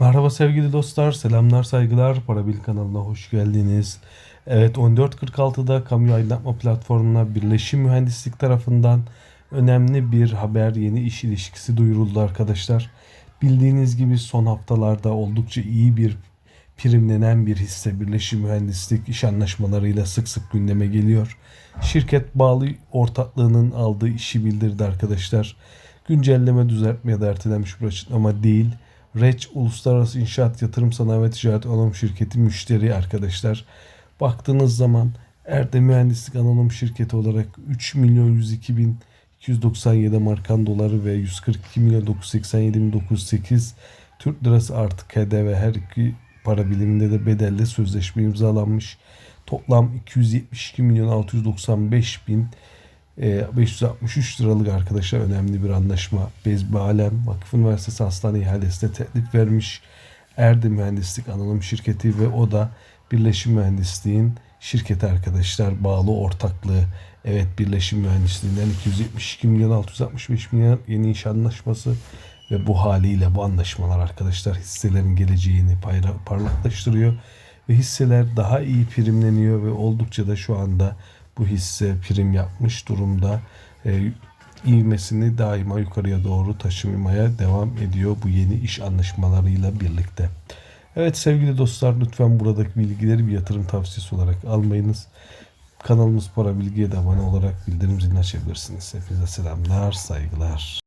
Merhaba sevgili dostlar, selamlar, saygılar. Parabil kanalına hoş geldiniz. Evet 14.46'da kamu aydınlatma platformuna Birleşim Mühendislik tarafından önemli bir haber, yeni iş ilişkisi duyuruldu arkadaşlar. Bildiğiniz gibi son haftalarda oldukça iyi bir primlenen bir hisse Birleşim Mühendislik iş anlaşmalarıyla sık sık gündeme geliyor. Şirket bağlı ortaklığının aldığı işi bildirdi arkadaşlar. Güncelleme düzeltme ya da ertelenmiş bir açıklama değil. Reç Uluslararası İnşaat Yatırım Sanayi ve Ticaret Anonim Şirketi müşteri arkadaşlar. Baktığınız zaman Erde Mühendislik Anonim Şirketi olarak 3 milyon 102 bin 297 markan doları ve 142 milyon 987 bin 908 Türk lirası artı KDV her iki para biriminde de bedelle sözleşme imzalanmış. Toplam 272 milyon 695 bin 563 liralık arkadaşlar önemli bir anlaşma. Bezbi Alem Vakıf Üniversitesi Hastane ihalesine teklif vermiş. Erdi Mühendislik Anonim Şirketi ve o da Birleşim Mühendisliğin şirketi arkadaşlar bağlı ortaklığı. Evet Birleşim Mühendisliğinden 272 milyon 665 milyon yeni iş anlaşması ve bu haliyle bu anlaşmalar arkadaşlar hisselerin geleceğini parlaklaştırıyor ve hisseler daha iyi primleniyor ve oldukça da şu anda bu hisse prim yapmış durumda. E, ivmesini daima yukarıya doğru taşımaya devam ediyor bu yeni iş anlaşmalarıyla birlikte. Evet sevgili dostlar lütfen buradaki bilgileri bir yatırım tavsiyesi olarak almayınız. Kanalımız Para Bilgi'ye de abone olarak bildirim zilini açabilirsiniz. Hepinize selamlar, saygılar.